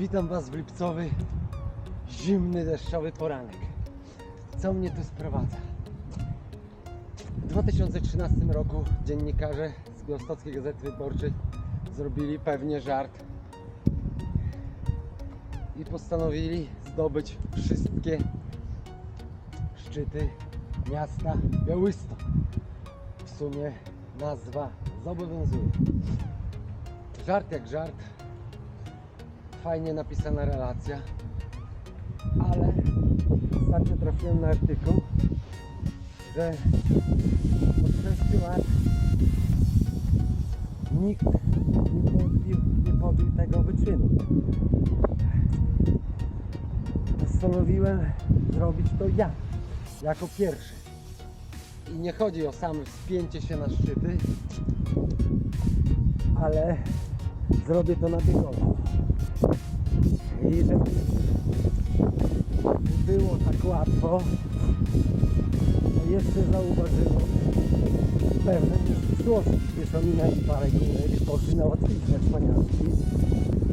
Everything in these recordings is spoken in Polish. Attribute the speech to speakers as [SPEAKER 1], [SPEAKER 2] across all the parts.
[SPEAKER 1] Witam Was w lipcowy, zimny, deszczowy poranek. Co mnie tu sprowadza? W 2013 roku dziennikarze z Białostockiej Gazety Wyborczej zrobili pewnie żart i postanowili zdobyć wszystkie szczyty miasta Białystok. W sumie nazwa zobowiązuje. Żart jak żart, fajnie napisana relacja, ale ostatnio trafiłem na artykuł, że od 6 lat nikt nie podbił, nie podbił tego wyczynu. Postanowiłem zrobić to ja, jako pierwszy. I nie chodzi o same wspięcie się na szczyty, ale zrobię to na biegowo. I żeby było tak łatwo, to jeszcze zauważyłem pewne nieścisłości. Przecież ominęli parę górek, poszli na łatwiejsze wspaniałki,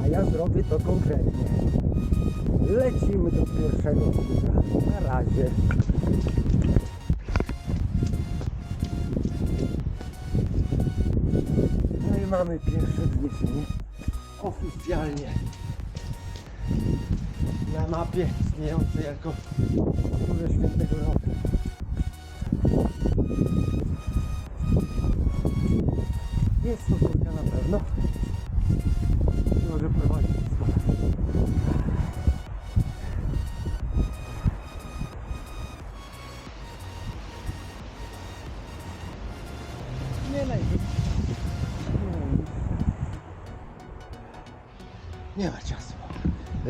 [SPEAKER 1] a ja zrobię to konkretnie. Lecimy do pierwszego góra. Na razie. No i mamy pierwsze wzniesienie oficjalnie na mapie istniejące jako Górę Świętego Roku. Jest to górka na pewno. Może prowadzić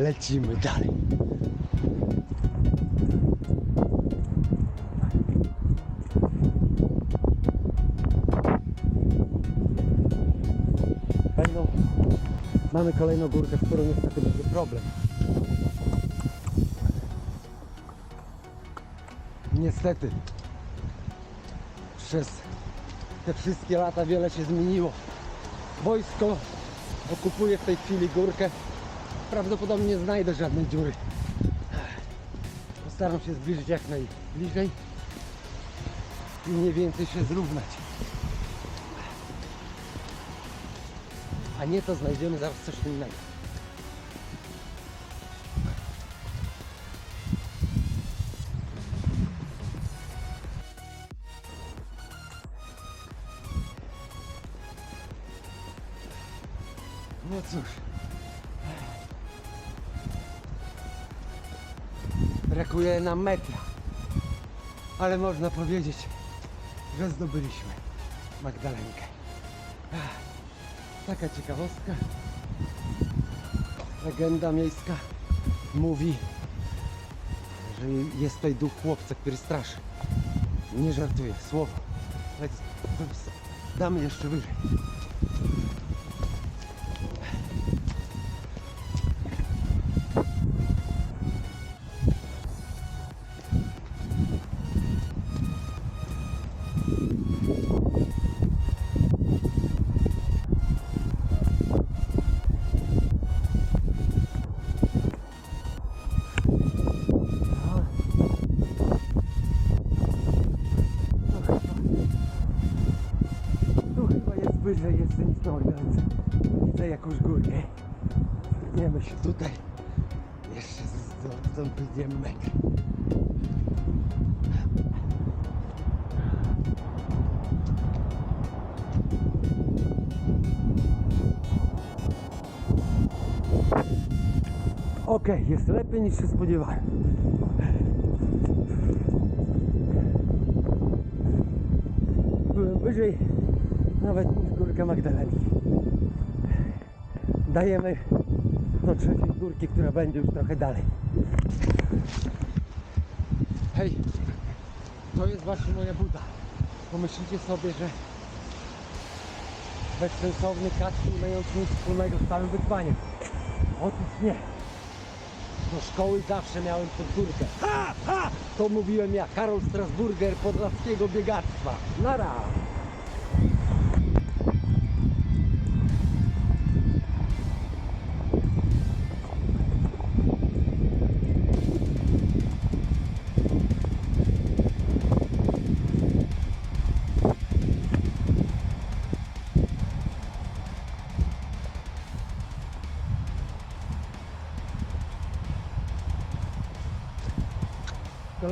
[SPEAKER 1] Lecimy dalej. Kolejną, mamy kolejną górkę, z którą niestety będzie problem. Niestety przez te wszystkie lata wiele się zmieniło. Wojsko okupuje w tej chwili górkę. Prawdopodobnie nie znajdę żadnej dziury. Postaram się zbliżyć jak najbliżej i mniej więcej się zrównać. A nie to znajdziemy zaraz coś innego. Brakuje nam metra. Ale można powiedzieć, że zdobyliśmy Magdalenkę. Ach, Taka ciekawostka. Legenda miejska mówi, że jest tutaj duch chłopca, który straszy. Nie żartuję, słowo. Damy jeszcze wyżej. Wyżej, ten stoi, więc widzę jakąś górkę. Biegniemy się tutaj. Jeszcze z- stąd wyjdziemy metr. Okej, jest lepiej niż się spodziewałem. Byłem wyżej nawet górka Magdalenki. Dajemy do trzeciej górki, która będzie już trochę dalej. Hej, to jest właśnie moja buda. Pomyślicie sobie, że bezsensowny casting mający nic wspólnego z całym wyzwaniem. Otóż nie. Do szkoły zawsze miałem podgórkę. Ha, ha! To mówiłem ja, Karol Strasburger podlaskiego biegactwa. Nara!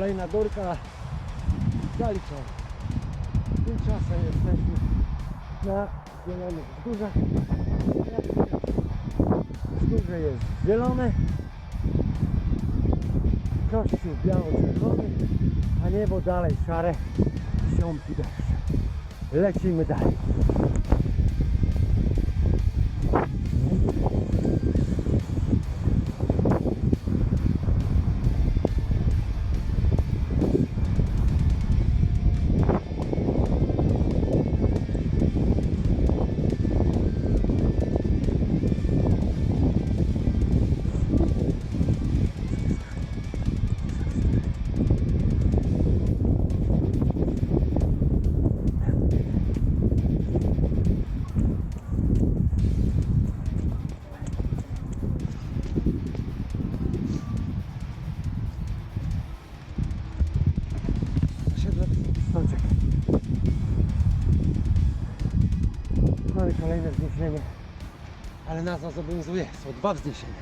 [SPEAKER 1] Kolejna górka zaliczona. Tymczasem jesteśmy na zielonych wzgórzach. Wzgórze jest zielone. Kościół biało-czerwony, a niebo dalej szare, siąpi deszcze. Lecimy dalej. Nas zobowiązuje. Są dwa wzniesienia.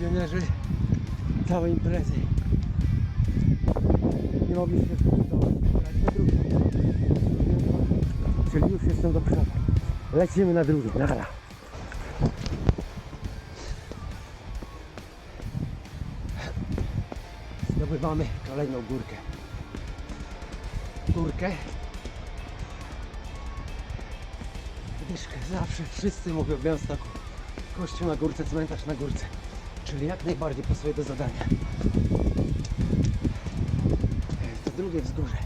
[SPEAKER 1] Pionierzy całej imprezy nie mogli się zdecydować na drugie. Czyli już jestem do przodu. Lecimy na drugie. Nara. Zdobywamy kolejną górkę. Górkę. Dyszkę. Zawsze wszyscy mówią w Białymstoku. Kościół na górce, cmentarz na górce. Czyli jak najbardziej pasuje do zadania. Jest to drugie wzgórze.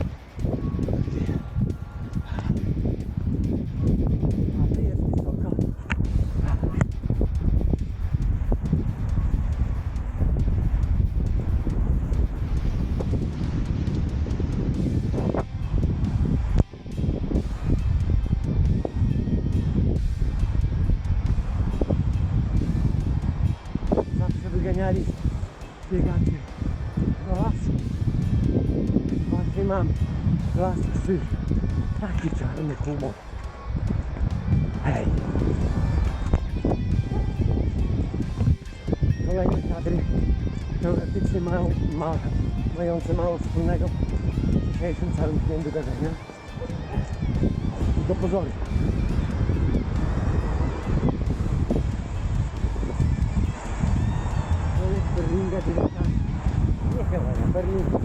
[SPEAKER 1] Humor. Hej. Kolejne kadry teoretycznie mają, ma, mające mało wspólnego z dzisiejszym całym dniem wydarzenia. Do pozoru. Berlinga 19. Nie Helena, Berlinga.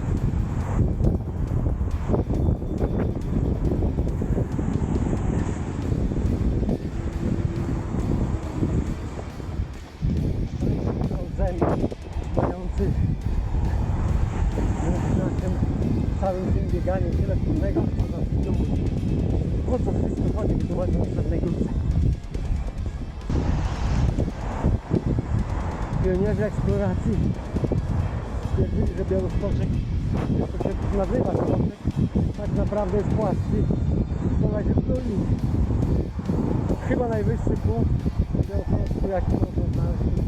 [SPEAKER 1] Zem mający z naszym całym tym bieganiem tyle wspólnego, o co wszystko chodzi, wytłumaczę na pewnej górce. pionierzy eksploracji stwierdzili, że Białostoczek, to się nazywa Stoczek, tak naprawdę jest płaski, razie w dolinie. Chyba najwyższy punkt Białostocku, jaki można znaleźć.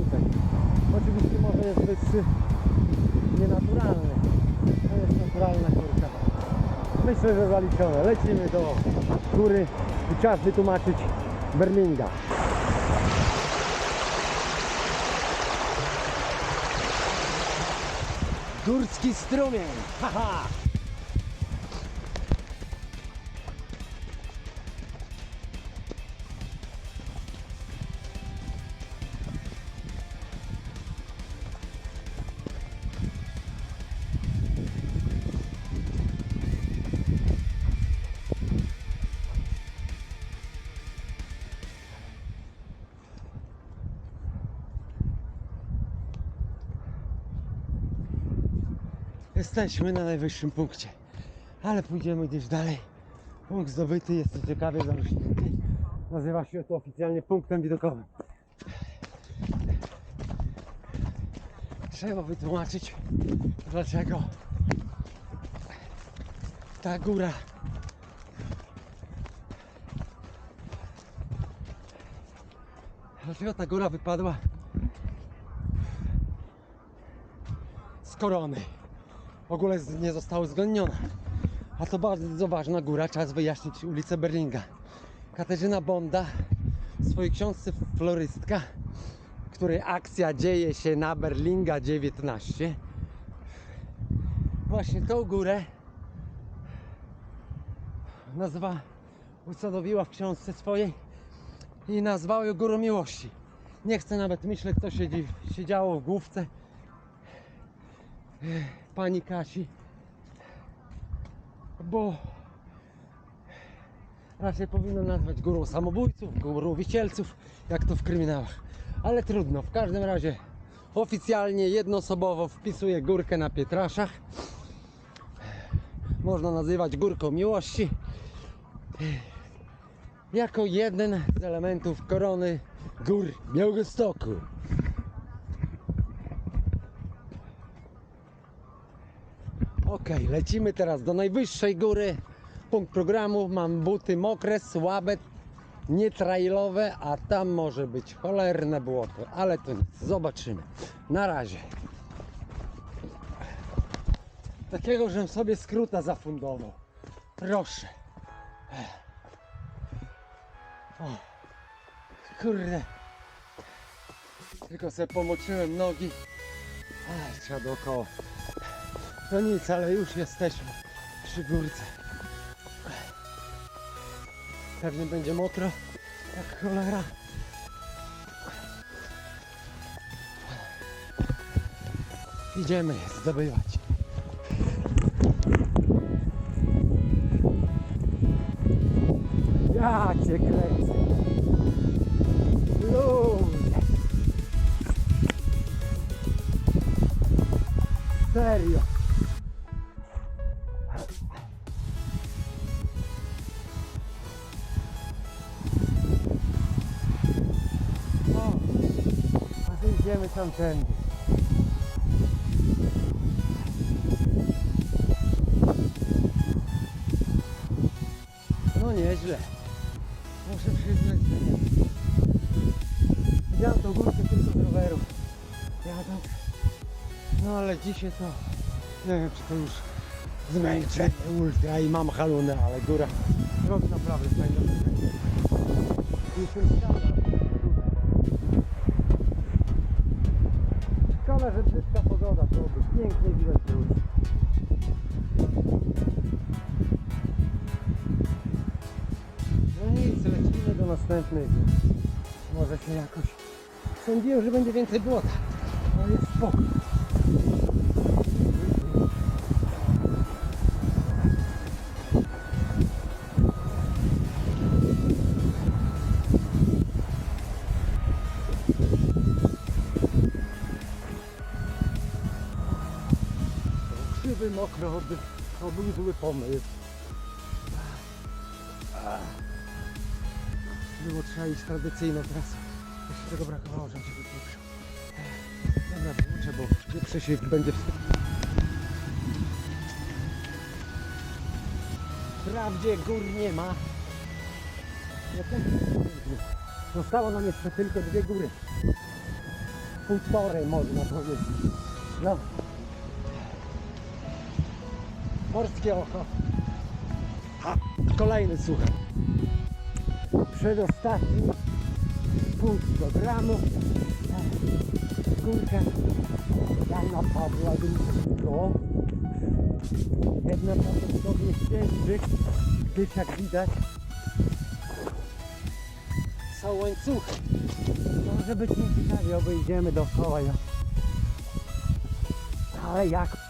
[SPEAKER 1] Oczywiście może jest wyższy nienaturalny, to jest naturalna górka. Myślę, że zaliczone. Lecimy do góry i czas wytłumaczyć Berlinga. Górski strumień! Haha! Jesteśmy na najwyższym punkcie, ale pójdziemy gdzieś dalej. Punkt zdobyty jest to ciekawie zarośnięty. Nazywa się to oficjalnie punktem widokowym. Trzeba wytłumaczyć, dlaczego ta góra Dlaczego ta góra wypadła z korony? W ogóle nie została uwzględniona. A to bardzo ważna góra, czas wyjaśnić ulicę Berlinga. Katarzyna Bonda w swojej książce Florystka, której akcja dzieje się na Berlinga 19. Właśnie tą górę nazwa ustanowiła w książce swojej i nazwała ją Górą Miłości. Nie chcę nawet myśleć, co się, się działo w główce pani Kasi, bo raczej powinno nazwać górą samobójców, górą wisielców, jak to w kryminałach. Ale trudno, w każdym razie oficjalnie, jednoosobowo wpisuję górkę na Pietraszach. Można nazywać górką miłości. Jako jeden z elementów korony gór Białegostoku. Ok, lecimy teraz do najwyższej góry. Punkt programu. Mam buty mokre, słabe, nietrailowe, a tam może być cholerne błoto, ale to nic. Zobaczymy. Na razie. Takiego, żem sobie skróta zafundował. Proszę. O, kurde. Tylko sobie pomoczyłem nogi. Ach, trzeba dookoła. No nic, ale już jesteśmy przy górce. Pewnie będzie mokro, jak cholera. Idziemy zdobywać. Idziemy tamtędy. No nieźle. Muszę przyznać, że nie. Widziałem tą górkę tylko z roweru. Jadąc. No ale dzisiaj to nie wiem czy to już zmęczenie ultra i mam halunę, ale góra robi naprawdę fajne wrażenie. Jestem że brzydka pogoda, to by pięknie widać ludzi. No nic, lecimy do następnego. Może się jakoś... Sądziłem, że będzie więcej błota, ale jest spoko. Krzywy, mokro, oby, to był zły pomysł. Było trzeba iść tradycyjną trasą. Jeszcze tego brakowało, żebym się wypieprzył. Dobra, włączę, bo pieprzę się będzie wstyd. Wprawdzie gór nie ma. Zostało nam jeszcze tylko dwie góry. Półtorej można powiedzieć. No. Morskie oko. A, kolejny słuchaj. Przedostatni punkt programu. Górka Jana Pawła II. Jedna prawdopodobnie ścieżby, gdyż jak widać są łańcuchy. Może być nieciekawie, obejdziemy dookoła. Ale jak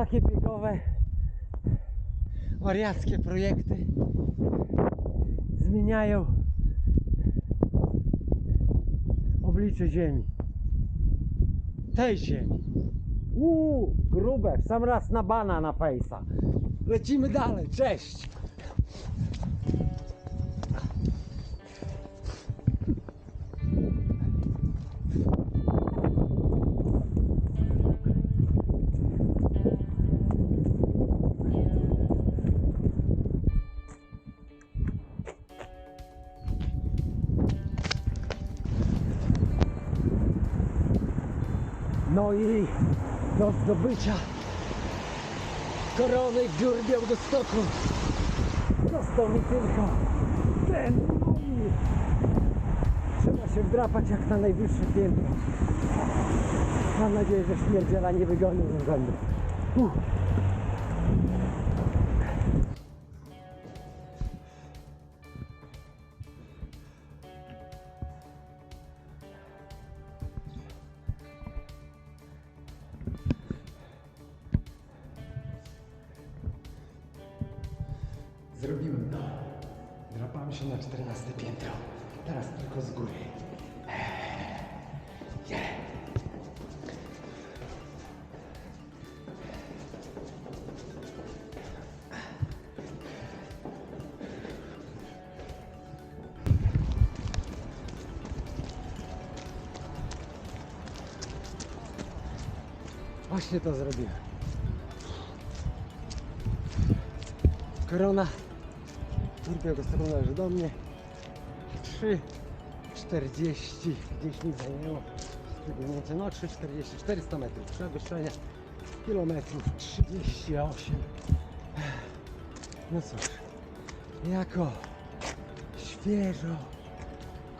[SPEAKER 1] Takie biegowe wariackie projekty zmieniają oblicze Ziemi. Tej Ziemi. Uuu, grube, w sam raz na bana na fejsa. Lecimy dalej, cześć! I do zdobycia korony gór Białegostoku został mi tylko ten mój. Trzeba się wdrapać jak na najwyższe piętro. Mam nadzieję, że śmierdziela nie wygonił z urzędu. Właśnie to zrobiłem. Korona. Turbiego strona należy do mnie. 3,40 gdzieś mi zajęło. Biegnięcie, no 3,40 400 metrów przewyższenia. Kilometrów 38 no cóż. Jako świeżo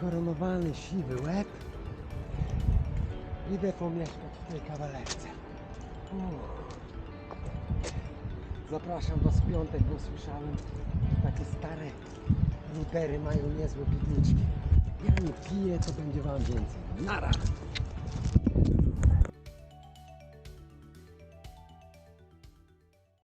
[SPEAKER 1] koronowany siwy łeb idę pomieszkać w tej kawalerce. Zapraszam Was w piątek, bo słyszałem, że takie stare rudery mają niezłe piwniczki. Ja nie piję, to będzie Wam więcej. Nara!